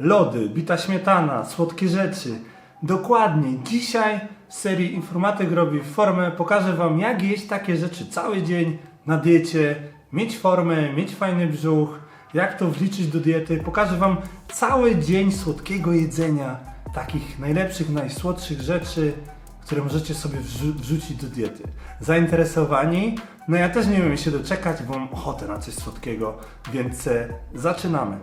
lody, bita śmietana, słodkie rzeczy. Dokładnie, dzisiaj z serii Informatyk robi formę pokażę Wam jak jeść takie rzeczy cały dzień na diecie, mieć formę, mieć fajny brzuch, jak to wliczyć do diety. Pokażę Wam cały dzień słodkiego jedzenia, takich najlepszych, najsłodszych rzeczy, które możecie sobie wrzu- wrzucić do diety. Zainteresowani? No ja też nie wiem się doczekać, bo mam ochotę na coś słodkiego, więc e, zaczynamy.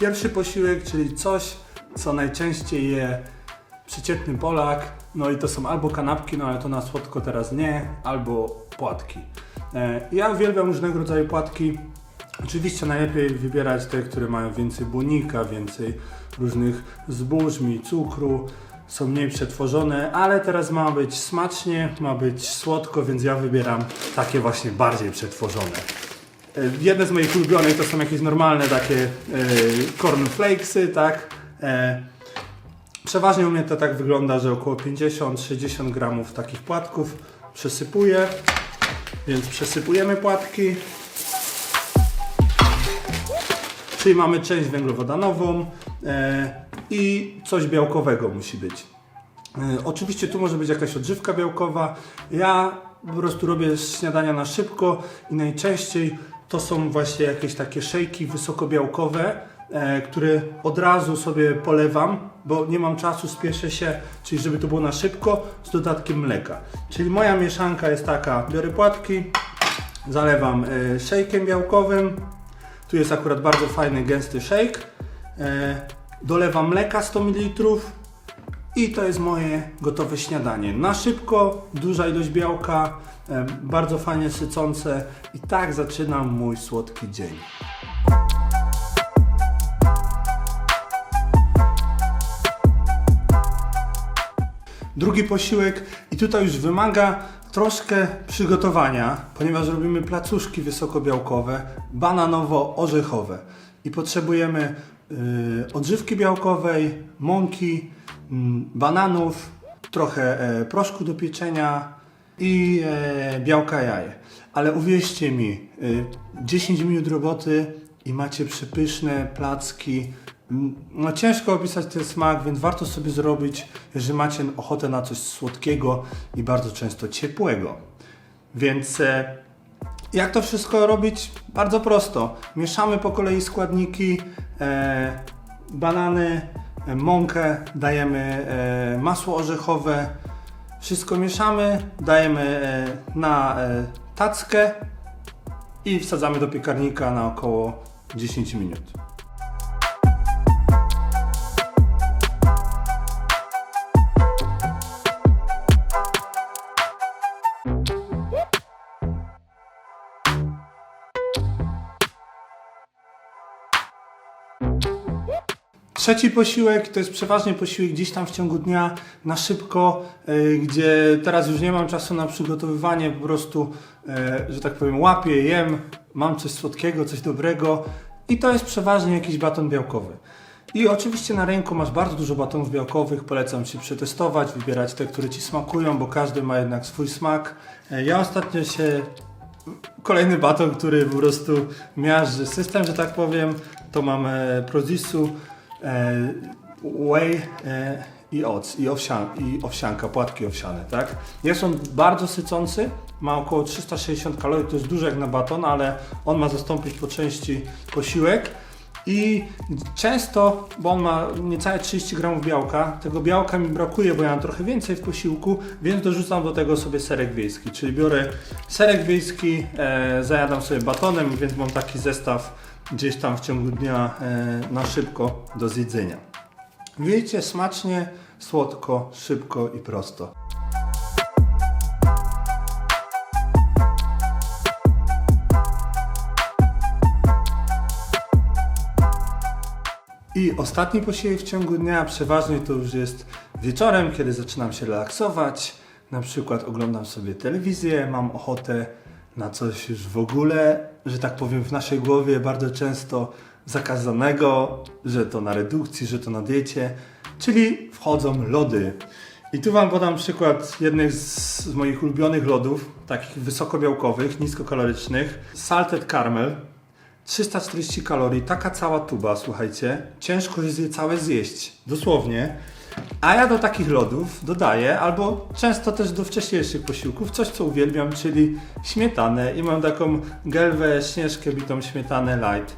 Pierwszy posiłek, czyli coś, co najczęściej je przeciętny Polak, no i to są albo kanapki, no ale to na słodko teraz nie, albo płatki. E, Ja uwielbiam różnego rodzaju płatki. Oczywiście najlepiej wybierać te, które mają więcej błonnika, więcej różnych zbóż, mniej cukru, są mniej przetworzone, ale teraz ma być smacznie, ma być słodko, więc ja wybieram takie właśnie bardziej przetworzone. E, Jedne z moich ulubionych to są jakieś normalne takie e, cornflakesy, tak? E, Przeważnie u mnie to tak wygląda, że około 50-60 gramów takich płatków przesypuję, więc przesypujemy płatki. Czyli mamy część węglowodanową i coś białkowego musi być. Oczywiście tu może być jakaś odżywka białkowa. Ja po prostu robię śniadania na szybko i najczęściej to są właśnie jakieś takie szejki wysokobiałkowe, e, które od razu sobie polewam, bo nie mam czasu, spieszę się, czyli żeby to było na szybko z dodatkiem mleka. Czyli moja mieszanka jest taka, biorę płatki, zalewam e, szejkiem białkowym, tu jest akurat bardzo fajny, gęsty shake. E, dolewam mleka 100 ml i to jest moje gotowe śniadanie. Na szybko, duża ilość białka, bardzo fajnie sycące i tak zaczynam mój słodki dzień. Drugi posiłek i tutaj już wymaga troszkę przygotowania, ponieważ robimy placuszki wysokobiałkowe, bananowo-orzechowe i potrzebujemy y, odżywki białkowej, mąki, bananów, trochę e, proszku do pieczenia i e, białka jaje. Ale uwierzcie mi, y, 10 minut roboty i macie przepyszne placki. Mm, No ciężko opisać ten smak, więc warto sobie zrobić, jeżeli macie ochotę na coś słodkiego i bardzo często ciepłego. Więc e, jak to wszystko robić? Bardzo prosto. Mieszamy po kolei składniki, e, banany, e, mąkę, dajemy e, masło orzechowe, wszystko mieszamy, dajemy e, na e, tackę i wsadzamy do piekarnika na około 10 minut. Trzeci posiłek to jest przeważnie posiłek gdzieś tam w ciągu dnia na szybko, e, gdzie teraz już nie mam czasu na przygotowywanie, po prostu, e, że tak powiem, łapię, jem, mam coś słodkiego, coś dobrego i to jest przeważnie jakiś baton białkowy. I oczywiście na rynku masz bardzo dużo batonów białkowych, polecam Ci przetestować, wybierać te, które Ci smakują, bo każdy ma jednak swój smak. E, Ja ostatnio się kolejny baton, który po prostu miażdży system, że tak powiem, to mamy Prozisu, whey e, i oc, i, owsian, i owsianka, płatki owsiane, tak? Jest on bardzo sycący, ma około 360 kalorii, to jest dużo jak na baton, ale on ma zastąpić po części posiłek. I często, bo on ma niecałe 30 gramów białka, tego białka mi brakuje, bo ja mam trochę więcej w posiłku, więc dorzucam do tego sobie serek wiejski. Czyli biorę serek wiejski, e, zajadam sobie batonem, więc mam taki zestaw gdzieś tam w ciągu dnia e, na szybko do zjedzenia. Wiecie, smacznie, słodko, szybko i prosto. I ostatni posiłek w ciągu dnia, przeważnie to już jest wieczorem, kiedy zaczynam się relaksować. Na przykład oglądam sobie telewizję, mam ochotę na coś już w ogóle, że tak powiem, w naszej głowie bardzo często zakazanego, że to na redukcji, że to na diecie, czyli wchodzą lody. I tu Wam podam przykład jednych z, moich ulubionych lodów, takich wysokobiałkowych, niskokalorycznych. Salted Caramel, 340 kalorii, taka cała tuba, słuchajcie. Ciężko jest je całe zjeść, dosłownie. A ja do takich lodów dodaję, albo często też do wcześniejszych posiłków, coś co uwielbiam, czyli śmietanę. I mam taką gelwę, śnieżkę bitą śmietanę light.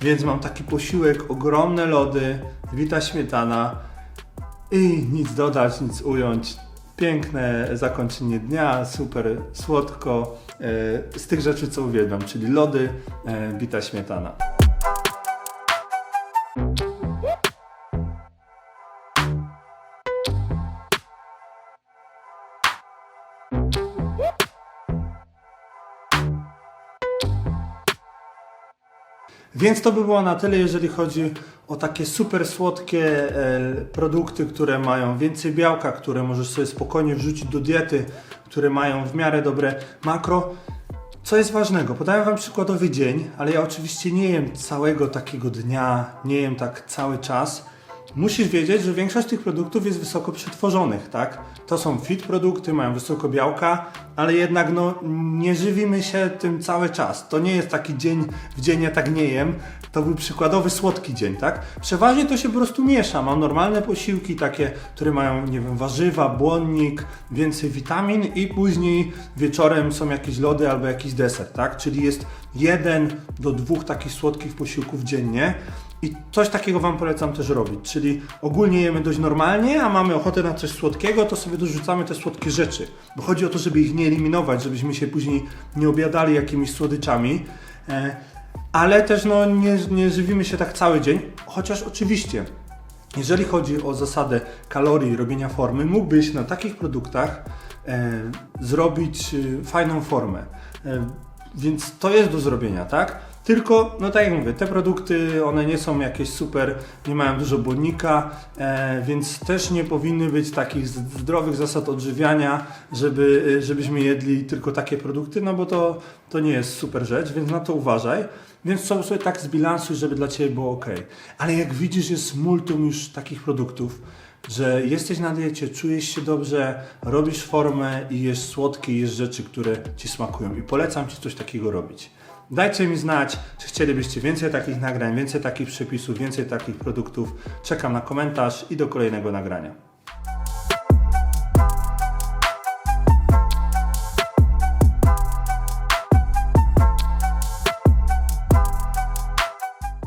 Więc mam taki posiłek, ogromne lody, wita śmietana i nic dodać, nic ująć. Piękne zakończenie dnia, super słodko, e, z tych rzeczy co uwielbiam, czyli lody, e, bita śmietana. Więc to by było na tyle, jeżeli chodzi o takie super słodkie e, produkty, które mają więcej białka, które możesz sobie spokojnie wrzucić do diety, które mają w miarę dobre makro. Co jest ważnego? Podaję Wam przykładowy dzień, ale ja oczywiście nie jem całego takiego dnia, nie jem tak cały czas. Musisz wiedzieć, że większość tych produktów jest wysoko przetworzonych, tak? To są fit produkty, mają wysoko białka, ale jednak no, nie żywimy się tym cały czas. To nie jest taki dzień w dzień ja tak nie jem. To był przykładowy słodki dzień, tak? Przeważnie to się po prostu miesza. Mam normalne posiłki, takie, które mają, nie wiem, warzywa, błonnik, więcej witamin i później wieczorem są jakieś lody albo jakiś deser, tak? Czyli jest jeden do dwóch takich słodkich posiłków dziennie. I coś takiego Wam polecam też robić, czyli ogólnie jemy dość normalnie, a mamy ochotę na coś słodkiego, to sobie dorzucamy te słodkie rzeczy. Bo chodzi o to, żeby ich nie eliminować, żebyśmy się później nie obiadali jakimiś słodyczami. E, ale też no, nie, nie żywimy się tak cały dzień, chociaż oczywiście jeżeli chodzi o zasadę kalorii, robienia formy, mógłbyś na takich produktach e, zrobić e, fajną formę. Więc to jest do zrobienia, tak? Tylko, no tak jak mówię, te produkty, one nie są jakieś super, nie mają dużo błonnika, e, więc też nie powinny być takich zdrowych zasad odżywiania, żeby, e, żebyśmy jedli tylko takie produkty, no bo to, to nie jest super rzecz, więc na to uważaj. Więc sobie, sobie tak zbilansuj, żeby dla Ciebie było ok. Ale jak widzisz, jest multum już takich produktów, że jesteś na diecie, czujesz się dobrze, robisz formę i jesz słodkie, jesz rzeczy, które Ci smakują. I polecam Ci coś takiego robić. Dajcie mi znać, czy chcielibyście więcej takich nagrań, więcej takich przepisów, więcej takich produktów. Czekam na komentarz i do kolejnego nagrania.